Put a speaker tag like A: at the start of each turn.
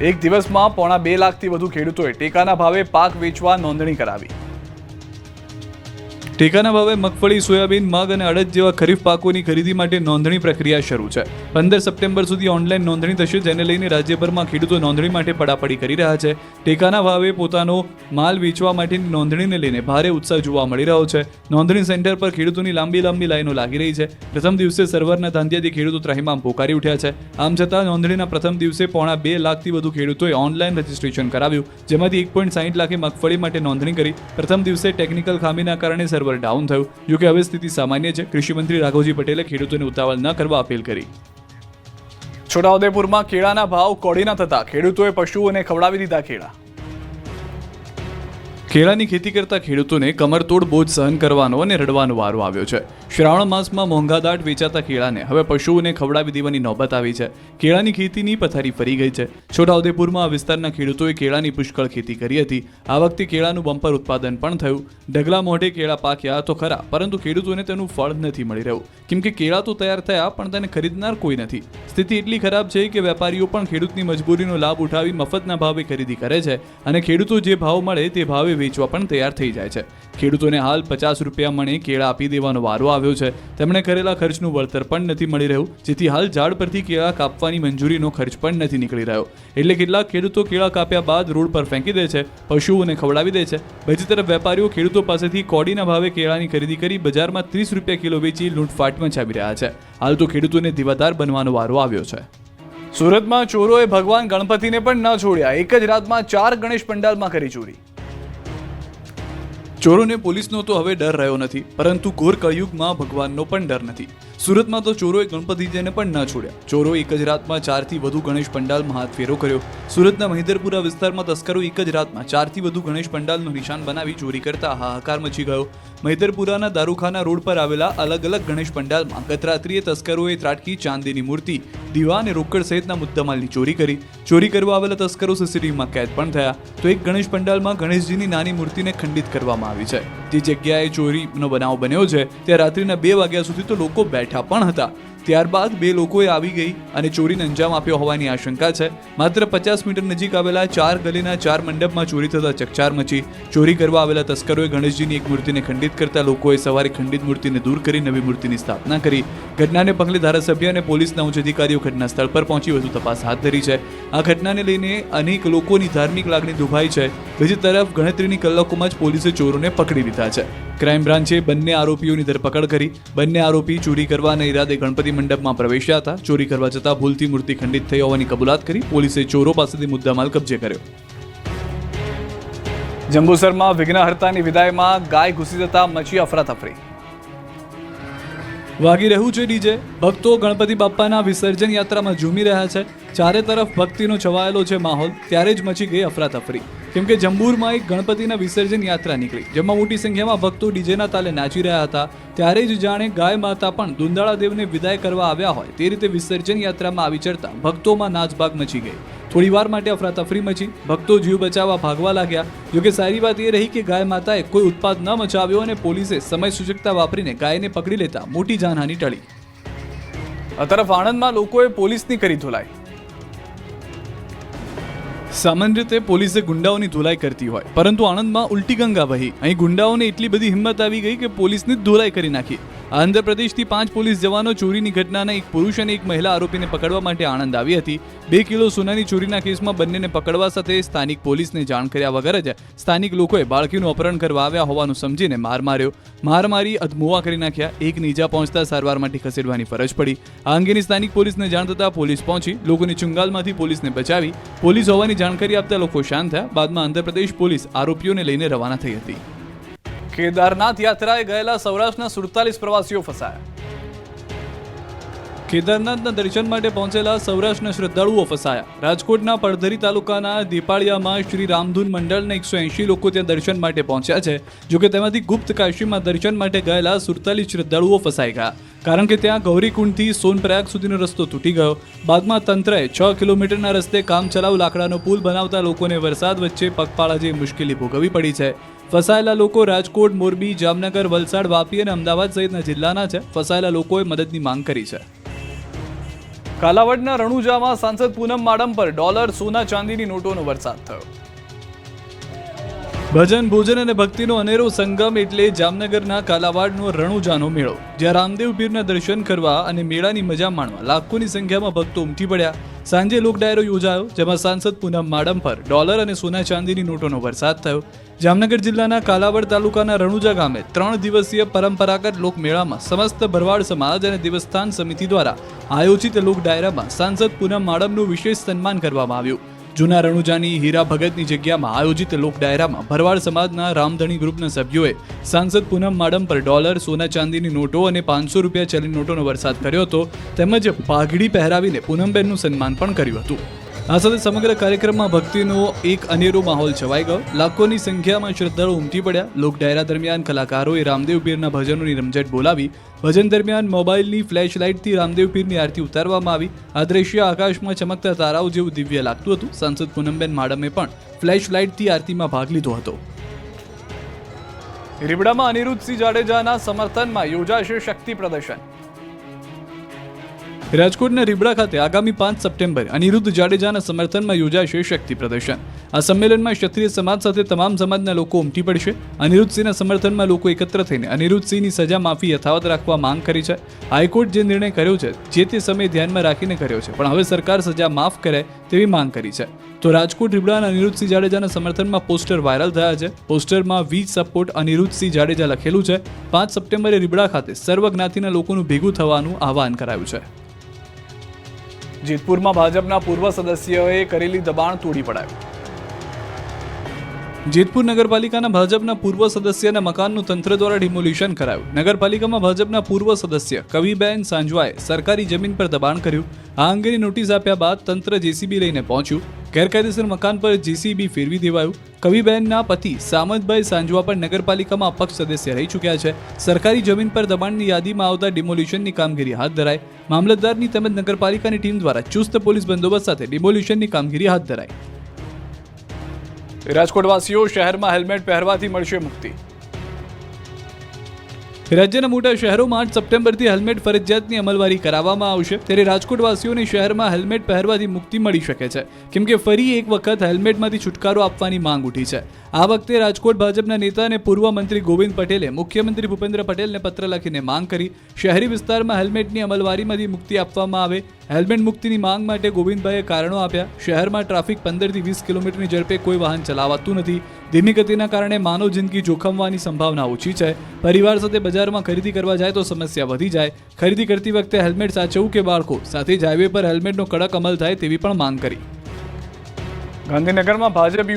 A: એક દિવસમાં પોણા બે લાખથી વધુ ખેડૂતોએ ટેકાના ભાવે પાક વેચવા નોંધણી કરાવી. ટેકાના ભાવે મગફળી, સોયાબીન, મગ અને અડદ જેવા ખરીફ પાકોની ખરીદી માટે નોંધણી પ્રક્રિયા શરૂ છે. પંદર સપ્ટેમ્બર સુધી ઓનલાઈન નોંધણી થશે, જેને લઈને રાજ્યભરમાં ખેડૂતો નોંધણી માટે પડાપડી કરી રહ્યા છે. ટેકાના ભાવે પોતાનો માલ વેચવા માટેની નોંધણીને લઈને ભારે ઉત્સાહ જોવા મળી રહ્યો છે. નોંધણી સેન્ટર પર ખેડૂતોની લાંબી લાંબી લાઈનો લાગી રહી છે. પ્રથમ દિવસે સર્વરના ધાંધિયાથી ખેડૂતો ત્રાહિમામ પોકારી ઉઠ્યા છે. આમ છતાં નોંધણીના પ્રથમ દિવસે પોણા બે લાખથી વધુ ખેડૂતોએ ઓનલાઈન રજીસ્ટ્રેશન કરાવ્યું, જેમાંથી એક પોઈન્ટ સાહીઠ લાખે મગફળી માટે નોંધણી કરી. પ્રથમ દિવસે ટેકનિકલ ખામીના કારણે સર્વર ડાઉન થયું. જોકે હવે સ્થિતિ સામાન્ય છે. કૃષિમંત્રી રાઘવજી પટેલે ખેડૂતોને ઉતાવળ ન કરવા અપીલ કરી. છોટાઉદેપુરમાં કેળાના ભાવ કોડીના થતા ખેડૂતોએ પશુઓને ખવડાવી દીધા કેળા. કેળાની ખેતી કરતા ખેડૂતોને કમરતોડ બોજ સહન કરવાનો અને રડવાનો વારો આવ્યો છે. શ્રાવણ માસમાં મોંઘાદાટ વેચાતા કેળાને. હવે પશુઓને ખવડાવી દેવાની નોબત આવી છે. કેળાની ખેતીની પથારી ફરી ગઈ છે. છોટાઉદેપુરમાં આ વિસ્તારના ખેડૂતોએ કેળાની પુષ્કળ ખેતી કરી હતી. આ વખતે કેળાનું બમ્પર ઉત્પાદન પણ થયું. ઢગલા મોઢે કેળા પાક્યા તો ખરા, પરંતુ ખેડૂતોને તેનું ફળ નથી મળી રહ્યું. કેમ કે કેળા તો તૈયાર થયા, પણ તેને ખરીદનાર કોઈ નથી. સ્થિતિ એટલી ખરાબ છે કે વેપારીઓ પણ ખેડૂતની મજબૂરીનો લાભ ઉઠાવી મફતના ભાવે ખરીદી કરે છે અને ખેડૂતો જે ભાવ મળે તે ભાવે વેચવા પણ તૈયાર થઈ જાય છે. ખેડૂતોને હાલ પચાસ રૂપિયા મણે કેળા આપી દેવાનો વારો આવ્યો છે. તેમણે કરેલા ખર્ચનું વળતર પણ નથી મળી રહ્યું, જેથી હાલ ઝાડ પરથી કેળા કાપવાની મંજૂરીનો ખર્ચ પણ નથી નીકળી રહ્યો. એટલે કેટલાક ખેડૂતો કેળા કાપ્યા બાદ રોડ પર ફેંકી દે છે, પશુઓને ખવડાવી દે છે. બીજી તરફ વેપારીઓ ખેડૂતો પાસેથી કોડીના ભાવે કેળાની ખરીદી કરી બજારમાં ત્રીસ રૂપિયા કિલો વેચી લૂંટફાટ મચાવી રહ્યા છે. હાલ તો ખેડૂતોને દીવાદાર બનવાનો વારો આવ્યો છે. સુરતમાં ચોરોએ ભગવાન ગણપતિને પણ ન છોડ્યા, એક જ રાતમાં ચાર ગણેશ પંડાલમાં કરી ચોરી. ચોરોને પોલીસનો તો હવે ડર રહ્યો નથી, પરંતુ ઘોર કળયુગમાં ભગવાનનો પણ ડર નથી. સુરતમાં તો ચોરોએ ગણપતિજીને પણ ન છોડ્યા. ચોરો એક જ રાતમાં ચારથી વધુ ગણેશ પંડાલમાં હાથ ફેરો કર્યો. સુરતના મહિદરપુરા વિસ્તારમાં તસ્કરો એક જ રાતમાં ચારથી વધુ ગણેશ પંડાલનું નિશાન બનાવી ચોરી કરતા હાહાકાર મચી ગયો. મહિદરપુરાના દારૂખાના રોડ પર આવેલા અલગ અલગ ગણેશ પંડાલમાં ગત રાત્રિએ તસ્કરોએ ત્રાટકી ચાંદીની મૂર્તિ, દીવા અને રોકડ સહિતના મુદ્દામાલની ચોરી કરી. ચોરી કરવા આવેલા તસ્કરો સીસીટીવીમાં કેદ પણ થયા. તો એક ગણેશ પંડાલમાં ગણેશજીની નાની મૂર્તિને ખંડિત કરવામાં આવી છે. જે જગ્યાએ ચોરીનો બનાવ બન્યો છે, ત્યાં રાત્રિના બે વાગ્યા સુધી તો લોકો બેઠા પણ હતા. ત્યારબાદ બે લોકોએ આવી ગઈ અને ચોરીને અંજામ આપ્યો હોવાની આશંકા છે. માત્ર પચાસ મીટર નજીક આવેલા ચાર ગલીના ચાર મંડપમાં ચોરી થતા ચકચાર મચી. ચોરી કરવા આવેલા તસ્કરોએ ગણેશજીની એક મૂર્તિને ખંડિત કરતા લોકોએ સવારે ખંડિત મૂર્તિને દૂર કરી નવી મૂર્તિની સ્થાપના કરી. ઘટનાને પગલે ધારાસભ્ય અને પોલીસના ઉચ્ચ અધિકારીઓ ઘટના સ્થળ પર પહોંચી વધુ તપાસ હાથ ધરી છે. આ ઘટનાને લઈને અનેક લોકોની ધાર્મિક લાગણી દુભાઈ છે. બીજી તરફ ગણતરીની કલાકોમાં જ પોલીસે ચોરોને પકડી લીધા છે. ક્રાઇમ બ્રાન્ચે બંને આરોપીઓની ધરપકડ કરી. બંને આરોપી ચોરી કરવાના ઈરાદે ગણપતિ મંડપમાં પ્રવેશ્યા હતા. ચોરી કરવા જતાં ભૂલથી મૂર્તિ ખંડિત થઈ હોવાની કબૂલાત કરી પોલીસે ચોરો પાસેથી મુદ્દામાલ કબજે કર્યો. જંબુસરમાં વિઘ્નહર્તાની વિદાયમાં ગાય ઘૂસી જતા મચી અફરાતફરી. વાગી રહ્યું છે ડીજે. ભક્તો ગણપતિ બાપ્પાના વિસર્જન યાત્રામાં ઝૂમી રહ્યા છે. ચારે તરફ ભક્તિનો છવાયેલો છે માહોલ, ત્યારે જ મચી ગઈ અફરાતફરી. કેમ કે જંબુરમાં એક ગણપતિના વિસર્જન યાત્રા નીકળી, જેમાં મોટી સંખ્યામાં ભક્તો ડીજેના તાલે નાચી રહ્યા હતા. ત્યારે જ જાણે ગાય માતા પણ દુંદાળા દેવને વિદાય કરવા આવ્યા હોય, તે રીતે વિસર્જન યાત્રામાં આવી ચડતા ભક્તોમાં નાચભાગ મચી ગઈ. થોડી વાર માટે અફરાતફરી મચી, ભક્તો જીવ બચાવવા ભાગવા લાગ્યા. જોકે સારી વાત એ રહી કે ગાય માતાએ કોઈ ઉત્પાદ ન મચાવ્યો અને પોલીસે સમય સૂચકતા વાપરીને ગાયને પકડી લેતા મોટી જાનહાની ટળી. આ તરફ આણંદમાં લોકોએ પોલીસની કરી ધોલાઈ. સામાન્ય રીતે પોલીસે ગુંડાઓની ધોલાઈ કરતી હોય. પરંતુ આણંદમાં ઉલટી ગંગા વહી. અહીં ગુંડાઓને એટલી બધી હિંમત આવી ગઈ કે પોલીસની ધોલાઈ કરી નાખી. આંધ્રપ્રદેશથી પાંચ પોલીસ જવાનો ચોરીની ઘટનાના એક પુરુષ અને એક મહિલા આરોપીને પકડવા માટે આણંદ આવી હતી. બે કિલો સોનાની ચોરીના કેસમાં બંનેને પકડવા સાથે સ્થાનિક પોલીસને જાણ કર્યા વગર જ સ્થાનિક લોકોએ બાળકીનું અપહરણ કરવા આવ્યા હોવાનું સમજીને માર માર્યો. માર મારી અધમુવા કરી નાખ્યા, એક નીજા પહોંચતા સારવાર માટે ખસેડવાની ફરજ પડી. આ અંગેની સ્થાનિક પોલીસને જાણ થતાં પોલીસ પહોંચી, લોકોની ચુંગાલમાંથી પોલીસને બચાવી, પોલીસ હોવાની જાણકારી આપતા લોકો શાંત થયા. બાદમાં આંધ્રપ્રદેશ પોલીસ આરોપીઓને લઈને રવાના થઈ હતી. કેદારનાથ યાત્રાએ ગયેલા સૌરાષ્ટ્રના સુડતાલીસ પ્રવાસીઓ ફસાયા. કેદારનાથના દર્શન માટે પહોંચેલા સૌરાષ્ટ્રના શ્રદ્ધાળુઓ ફસાયા. રાજકોટના પડધરી તાલુકાના દીપાળિયામાં શ્રી રામધૂન મંડળના એકસો એંશી લોકો ત્યાં દર્શન માટે પહોંચ્યા છે, જોકે તેમાંથી ગુપ્ત કાશીમાં દર્શન માટે ગયેલા સુડતાલીસ શ્રદ્ધાળુઓ ફસાઈ ગયા. કારણ કે ત્યાં ગૌરીકુંડથી સોનપ્રયાગ સુધીનો રસ્તો તૂટી ગયો. બાદમાં તંત્રએ છ કિલોમીટરના રસ્તે કામચલાઉ લાકડાનો પુલ બનાવતા લોકોને વરસાદ વચ્ચે પગપાળા જેવી મુશ્કેલી ભોગવવી પડી છે. ફસાયેલા લોકો રાજકોટ, મોરબી, જામનગર, વલસાડ, વાપી અને અમદાવાદ સહિતના જિલ્લાના છે. ફસાયેલા લોકોએ મદદની માંગ કરી છે. કાલાવડના રણુજામાં સાંસદ પૂનમ માડમ પર ડોલર સોના ચાંદીની નોટોનો વરસાદ થયો. ભજન, ભોજન અને ભક્તિનો અનેરો સંગમ એટલે જામનગરના કાલાવાડનો રણુજાનો મેળો, જ્યાં રામદેવ પીરના દર્શન કરવા અને મેળાની મજા માણવા લાખોની સંખ્યામાં ભક્તો ઉમટી પડ્યા. સાંજે લોક ડાયરો યોજાયો, જેમાં સાંસદ પૂનમ માડમ પર ડોલર અને સોના ચાંદીની નોટોનો વરસાદ થયો. જામનગર જિલ્લાના કાલાવડ તાલુકાના રણુજા ગામે ત્રણ દિવસીય પરંપરાગત લોકમેળામાં સમસ્ત ભરવાડ સમાજ અને દેવસ્થાન સમિતિ દ્વારા આયોજિત લોક ડાયરામાં સાંસદ પૂનમ માડમનું વિશેષ સન્માન કરવામાં આવ્યું. જૂના રણુજાની હીરા ભગતની જગ્યામાં આયોજિત લોક ડાયરામાં ભરવાડ સમાજના રામધણી ગ્રુપના સભ્યોએ સાંસદ પૂનમ માડમ પર ડોલર, સોના ચાંદીની નોટો અને પાંચસો રૂપિયા ચલણી નોટોનો વરસાદ કર્યો હતો, તેમજ પાઘડી પહેરાવીને પૂનમબેનનું સન્માન પણ કર્યું હતું. આ સાથે સમગ્ર કાર્યક્રમમાં ભક્તિનો એક અનેરો માહોલ છવાઈ ગયો. લાખોની સંખ્યામાં શ્રદ્ધાળુ ઉમટી પડ્યા. લોક ડાયરા દરમિયાન કલાકારોએ રામદેવ પીરના ભજનોની રમઝટ બોલાવી. ભજન દરમિયાન મોબાઈલની ફ્લેશ લાઇટથી રામદેવ પીરની આરતી ઉતારવામાં આવી. આ દ્રશ્ય આકાશમાં ચમકતા તારાઓ જેવું દિવ્ય લાગતું હતું. સાંસદ પૂનમબેન માડમે પણ ફ્લેશ લાઇટથી આરતીમાં ભાગ લીધો હતો. રીબડામાં અનિરુદ્ધસિંહ જાડેજાના સમર્થનમાં યોજાશે શક્તિ પ્રદર્શન. રાજકોટના રીબડા ખાતે આગામી પાંચ સપ્ટેમ્બર અનિરુદ્ધ જાડેજાના સમર્થનમાં યોજાશે શક્તિ પ્રદર્શન. આ સંમેલનમાં ક્ષત્રિય સમાજ સાથે તમામ સમાજના લોકો ઉમટી પડશે. અનિરુદ્ધસિંહના સમર્થનમાં લોકો એકત્ર થઈને અનિરુદ્ધસિંહની સજા માફી યથાવત રાખવા માંગ કરી છે. હાઈકોર્ટ જે નિર્ણય કર્યો છે, જે તે સમયે ધ્યાનમાં રાખીને કર્યો છે, પણ હવે સરકાર સજા માફ કરે તેવી માંગ કરી છે. તો રાજકોટ રીબડાના અનિરુદ્ધસિંહ જાડેજાના સમર્થનમાં પોસ્ટર વાયરલ થયા છે. પોસ્ટરમાં વી સપોર્ટ અનિરુદ્ધસિંહ જાડેજા લખેલું છે. પાંચ સપ્ટેમ્બરે રીબડા ખાતે સર્વ જ્ઞાતિના લોકોનું ભેગું થવાનું આહવાન કરાયું છે. જેતપુરમાં ભાજપના પૂર્વ સદસ્યોએ કરેલી દબાણ તોડી પડાયું. જેતપુર નગરપાલિકાના ભાજપના પૂર્વ સદસ્યના મકાનનું તંત્ર દ્વારા ડિમોલિશન કરાયું. નગરપાલિકામાં ભાજપના પૂર્વ સદસ્ય કવિબેન સાંજવાએ સરકારી જમીન પર દબાણ કર્યું. આ અંગેની નોટિસ આપ્યા બાદ તંત્ર જેસીબી લઈને પહોંચ્યું. ગેરકાયદેસર મકાન પર જીસીબી ફેરવી દેવાયું. કવિબેનના પતિ સામંતભાઈ સાંજવા પણ નગરપાલિકામાં અપક્ષ સદસ્ય રહી ચૂક્યા છે. સરકારી જમીન પર દબાણની યાદીમાં આવતા ડિમોલ્યુશનની કામગીરી હાથ ધરાય મામલતદારની તેમજ નગરપાલિકાની ટીમ દ્વારા ચુસ્ત પોલીસ બંદોબસ્ત સાથે ડિમોલ્યુશનની કામગીરી હાથ ધરાઈ. રાજકોટવાસીઓ શહેરમાં હેલ્મેટ પહેરવાથી મળશે મુક્તિ. રાજ્યના મોટા શહેરોમાં આઠ સપ્ટેમ્બરથી હેલ્મેટ ફરજિયાતની અમલવારી કરાવવામાં આવશે. ત્યારે રાજકોટવાસીઓને શહેરમાં હેલ્મેટ પહેરવાથી મુક્તિ મળી શકે છે. કેમ કે ફરી એક વખત હેલ્મેટમાંથી છુટકારો આપવાની માંગ ઉઠી છે. આ વખતે રાજકોટ ભાજપના નેતા અને પૂર્વ મંત્રી ગોવિંદ પટેલે મુખ્યમંત્રી ભૂપેન્દ્ર પટેલને પત્ર લખીને માંગ કરી, શહેરી વિસ્તારમાં હેલ્મેટની અમલવારીમાંથી મુક્તિ આપવામાં આવે. હેલ્મેટ મુક્તિની માંગ માટે ગોવિંદભાઈએ કારણો આપ્યા. શહેરમાં ટ્રાફિક પંદરથી વીસ કિલોમીટરની ઝડપે કોઈ વાહન ચલાવાતું નથી. ધીમી ગતિના કારણે માનવ જિંદગી જોખમવાની સંભાવના ઓછી છે. પરિવાર સાથે બજારમાં ખરીદી કરવા જાય તો સમસ્યા વધી જાય. ખરીદી કરતી વખતે હેલ્મેટ સાચવવું કે બાળકો? સાથે જ હાઈવે પર હેલ્મેટનો કડક અમલ થાય તેવી પણ માંગ કરી. ગાંધીનગરમાં ભાજપ